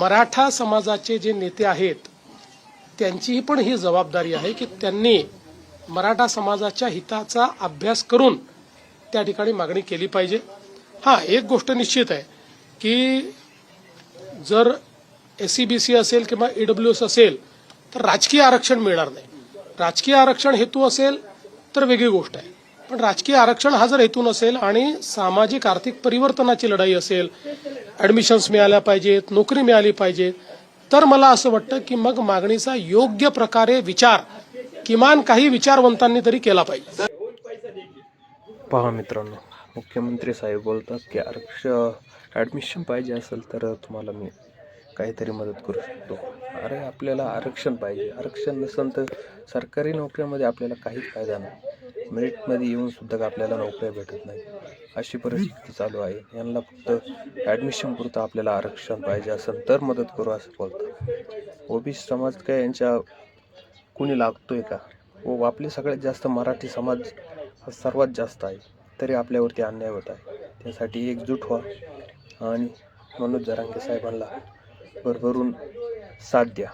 मराठा समाजाचे जे नेते आहेत त्यांचीही पण ही जबाबदारी आहे की त्यांनी मराठा समाजाच्या हिताचा अभ्यास करून त्या ठिकाणी मागणी केली पाहिजे. हां एक गोष्ट निश्चित आहे की जर एस सी बी सी असेल किंवा ईडब्ल्यू एस असेल तर राजकीय आरक्षण मिळणार नाही. राजकीय आरक्षण हेतू असेल तर वेगळी गोष्ट आहे. पण राजकीय आरक्षण हा जर हेतू नसेल आणि सामाजिक आर्थिक परिवर्तनाची लढाई असेल ऍडमिशन्स मिळाल्या पाहिजेत नोकरी मिळाली पाहिजे तर मला असं वाटतं की मग मागणीचा योग्य प्रकारे विचार किमान काही विचारवंतांनी तरी केला पाहिजे. पहा मित्रांनो मुख्यमंत्री साहेब बोलतात की आरक्षण ॲडमिशन पाहिजे असेल तर तुम्हाला मी काहीतरी मदत करू शकतो. अरे आपल्याला आरक्षण पाहिजे. आरक्षण नसेल तर सरकारी नोकऱ्यामध्ये आपल्याला काहीच फायदा नाही. मेरिटमध्ये येऊन सुद्धा आपल्याला नोकऱ्या भेटत नाही अशी परिस्थिती चालू आहे. यांना फक्त ॲडमिशन पुरतं आपल्याला आरक्षण पाहिजे असेल तर मदत करू असं बोलतात. ओबीसी समाज काय यांच्या कुणी लागतोय का? व आपले सगळ्यात जास्त मराठी समाज हा सर्वात जास्त आहे. तरी आपल्यावरती अन्याय होत आहे. त्यासाठी एकजूट व्हा. आणि मनोज जरांगे साहेबांना भरभरून साथ द्या.